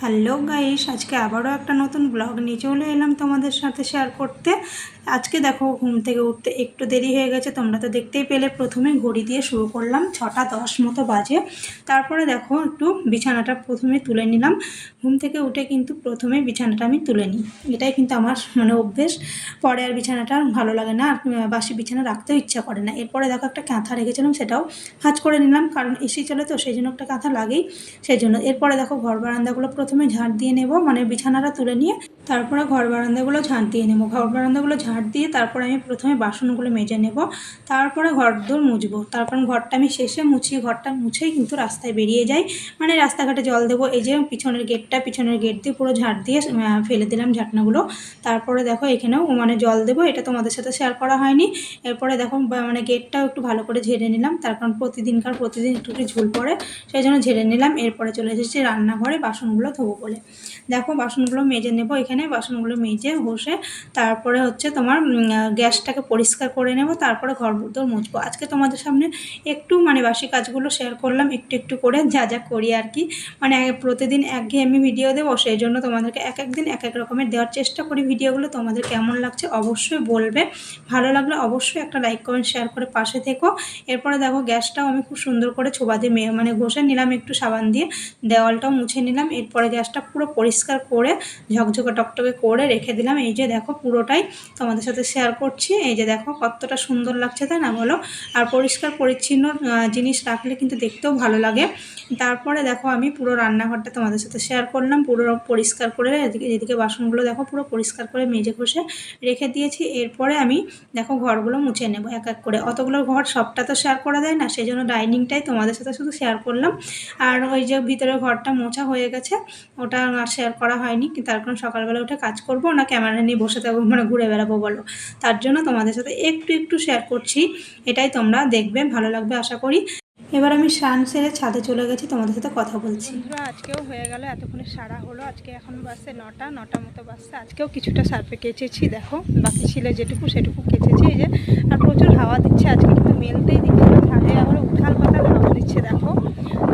Hello guys আজকে আবারও একটা নতুন ব্লগ নিয়ে চলে এলাম তোমাদের সাথে শেয়ার করতে। আজকে দেখো ঘুম থেকে উঠতে একটু দেরি হয়ে গেছে, তোমরা তো দেখতেই পেলে। প্রথমে ঘড়ি দিয়ে শুরু করলাম, ছটা দশ মতো বাজে। তারপরে দেখো একটু বিছানাটা প্রথমে তুলে নিলাম। ঘুম থেকে উঠে কিন্তু প্রথমে বিছানাটা আমি তুলে নিই। এটাই কিন্তু আমার মানে অভ্যেস। পরে আর বিছানাটা ভালো লাগে না, আর বাসি বিছানা রাখতেও ইচ্ছা করে না। এরপরে দেখো একটা কাঁথা রেখেছিলাম, সেটাও ভাজ করে নিলাম, কারণ এসি চলে তো, সেই জন্য একটা কাঁথা লাগেই। সেই জন্য, এরপরে দেখো ঘর বারান্দাগুলো প্রথমে ঝাড় দিয়ে নেব মানে বিছানাটা তুলে নিয়ে তারপরে ঘর বারান্দাগুলো ঝাঁট দিয়ে নেব। ঘর বারান্দাগুলো ঝাঁট দিয়ে তারপরে আমি প্রথমে বাসনগুলো মেজে নেব। তারপরে ঘর দৌড় মুছবো। তারপর ঘরটা আমি শেষে মুছিয়ে ঘরটা মুছেই কিন্তু রাস্তায় বেরিয়ে যাই। মানে রাস্তাঘাটে জল দেবো। এই যে পিছনের গেটটা, পিছনের গেট দিয়ে পুরো ঝাঁট দিয়ে ফেলে দিলাম ঝাঁটনাগুলো। তারপরে দেখো এখানেও মানে জল দেবো। এটা তোমাদের সাথে শেয়ার করা হয়নি। এরপরে দেখো মানে গেটটাও একটু ভালো করে ঝেড়ে নিলাম। তার কারণ প্রতিদিনকার প্রতিদিন একটু একটু ঝুল পড়ে। সেই জন্য ঝেড়ে নিলাম। এরপরে চলে এসেছি রান্নাঘরে বাসনগুলো ধোবো বলে। দেখো বাসনগুলো মেজে নেব। এখানে বাসনগুলো মেজে ঘষে তারপরে হচ্ছে তোমার গ্যাসটাকে পরিষ্কার করে নেব, তারপরে ঘর দর মুছবো। আজকে তোমাদের সামনে একটু মানে বাসি কাজগুলো শেয়ার করলাম, একটু একটু করে যা যা করি আর কি। মানে প্রতিদিন একঘেয়েমি ভিডিও দেবো, সেই জন্য তোমাদেরকে এক এক দিন এক এক রকমের দেওয়ার চেষ্টা করি ভিডিওগুলো তোমাদের কেমন লাগছে অবশ্যই বলবে। ভালো লাগলে অবশ্যই একটা লাইক কমেন্ট শেয়ার করে পাশে থেকো। এরপরে দেখো গ্যাসটাও আমি খুব সুন্দর করে ছোবা দিয়ে মানে ঘষে নিলাম একটু সাবান দিয়ে, দেওয়ালটাও মুছে নিলাম। এরপরে গ্যাসটা পুরো পরিষ্কার করে ঝকঝকে টকটকে করে রেখে দিলাম। এই যে দেখো পুরোটাই তোমাদের সাথে শেয়ার করছি। এই যে দেখো কতটা সুন্দর লাগছে, তাই না বলো? আর পরিষ্কার পরিচ্ছন্ন জিনিস রাখলে কিন্তু দেখতেও ভালো লাগে। তারপরে দেখো আমি পুরো রান্নাঘরটা তোমাদের সাথে শেয়ার করলাম। পুরো পরিষ্কার করে এদিকে বাসনগুলো দেখো পুরো পরিষ্কার করে মেজে ঘষে রেখে দিয়েছি। এরপরে আমি দেখো ঘরগুলো মুছে নেব এক এক করে। অতগুলো ঘর সবটা তো শেয়ার করা যায় না সেই জন্য ডাইনিংটাই তোমাদের সাথে শুধু শেয়ার করলাম। আর ওই যে ভিতরের ঘরটা মোছা হয়ে গেছে, ওটা আর শেয়ার করা হয়নি, তার কারণ সকালবেলা উঠে কাজ করব না ক্যামেরা নিয়ে বসে থাকব মানে ঘুরে বেড়াবো বলো। তার জন্য তোমাদের সাথে একটু একটু শেয়ার করছি। এটাই তোমরা দেখবে, ভালো লাগবে আশা করি। এবার আমি স্নান সেরে ছাদে চলে গেছি, তোমাদের সাথে কথা বলছি। আজকেও হয়ে গেল, এতক্ষণে সারা হলো। আজকে এখন বাসছে নটা নটা মতো বাসছে আজকেও কিছুটা সার্ফে কেচেছি, দেখো। বাকি ছিল যেটুকু, সেটুকু কেচেছি। এই যে, আর প্রচুর হাওয়া দিচ্ছে। আজকে কিন্তু মেলতেই দিচ্ছে না। আবার উঠাল পাতাল হাওয়া দিচ্ছে, দেখো।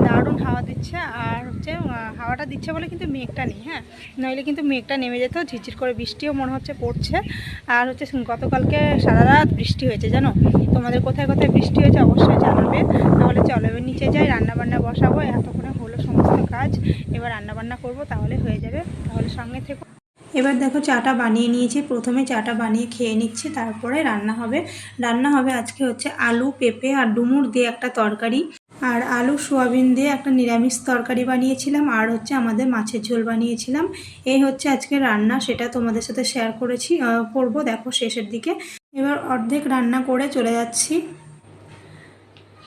দারুণ হাওয়া দিচ্ছে। আর হচ্ছে হাওয়াটা দিচ্ছে বলে কিন্তু মেঘটা নেই হ্যাঁ? নইলে কিন্তু মেঘটা নেমে যেত ঝিরঝির করে বৃষ্টিও মনে হচ্ছে পড়ছে। আর হচ্ছে গতকালকে সারা রাত বৃষ্টি হয়েছে, জানো? তোমাদের কোথায় কোথায় বৃষ্টি হয়েছে অবশ্যই জানাবে। তাহলে চলো, এবার নিচে যাই, রান্নাবান্না বসাবো, এতক্ষণে হলো সমস্ত কাজ। এবার রান্নাবান্না করব, তাহলে হয়ে যাবে। তাহলে সঙ্গে থেকে। এবার দেখো, চাটা বানিয়ে নিয়েছি। প্রথমে চাটা বানিয়ে খেয়ে নিচ্ছি, তারপরে রান্না হবে। রান্না হবে আজকে হচ্ছে আলু, পেঁপে আর ডুমুর দিয়ে একটা তরকারি। আর আলু, সোয়াবিন দিয়ে একটা নিরামিষ তরকারি বানিয়েছিলাম, আর হচ্ছে আমাদের মাছের ঝোল বানিয়েছিলাম। এই হচ্ছে আজকে রান্না, সেটা তোমাদের সাথে শেয়ার করেছি করব দেখো শেষের দিকে। এবার অর্ধেক রান্না করে চলে যাচ্ছি।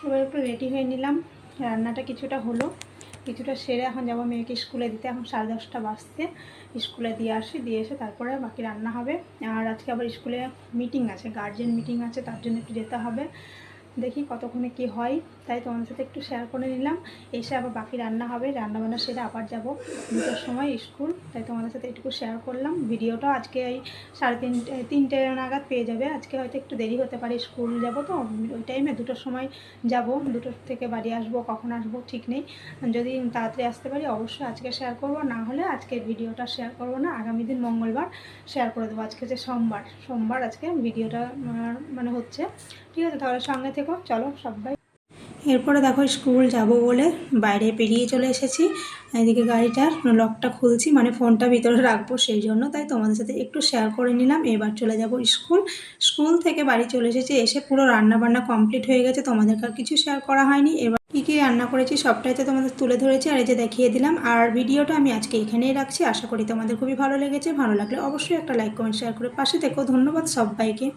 এবার একটু রেডি হয়ে নিলাম। রান্নাটা কিছুটা হলো, কিছুটা সেরে এখন যাব মেয়েকে স্কুলে দিতে। এখন সাড়ে দশটা বাজছে, স্কুলে দিয়ে আসি, দিয়ে এসে তারপরে বাকি রান্না হবে। আর আজকে আবার স্কুলে মিটিং আছে গার্জেন মিটিং আছে, তার জন্য একটু যেতে হবে। দেখি কতক্ষণে কি হয়। তাই তোমাদের সাথে একটু শেয়ার করে নিলাম। এসে আবার বাকি রান্না হবে। রান্না বান্না সেরে আবার যাব। দুটোর সময় স্কুল তাই তোমাদের সাথে একটু শেয়ার করলাম। ভিডিওটা আজকে এই সাড়ে তিনটে তিনটে নাগাদ পেয়ে যাবে। আজকে হয়তো একটু দেরি হতে পারে স্কুল যাব তো। ওই টাইমে দুটোর সময় যাব। দুটোর থেকে বাড়ি আসব, কখন আসব ঠিক নেই। যদি তাড়াতাড়ি আসতে পারি, অবশ্যই আজকে শেয়ার করব। না হলে আজকে ভিডিওটা শেয়ার করব না। আগামী দিন মঙ্গলবার শেয়ার করে দেবো। আজকে যে সোমবার সোমবার আজকে ভিডিওটা মানে হচ্ছে। ঠিক আছে, তাহলে সঙ্গে থেকো চলো সবাই। এরপরে দেখো, স্কুল যাব বলে বাইরে পেরিয়ে চলে এসেছি। এদিকে গাড়িটার লকটা খুলছি মানে ফোনটা ভিতরে রাখব সেই জন্য। তাই তোমাদের সাথে একটু শেয়ার করে নিলাম। এবার চলে যাব স্কুল। স্কুল থেকে বাড়ি চলে এসেছি, এসে পুরো রান্না বান্না কমপ্লিট হয়ে গেছে। তোমাদের আর কিছু শেয়ার করা হয়নি। এবার কী কী রান্না করেছি সবটাই তো তোমাদের তুলে ধরেছি আর এই যে দেখিয়ে দিলাম। আর ভিডিওটা আমি আজকে এখানেই রাখছি। আশা করি তোমাদের খুবই ভালো লেগেছে। ভালো লাগলে অবশ্যই একটা লাইক কমেন্ট শেয়ার করে পাশে থেকো। ধন্যবাদ সবাইকে।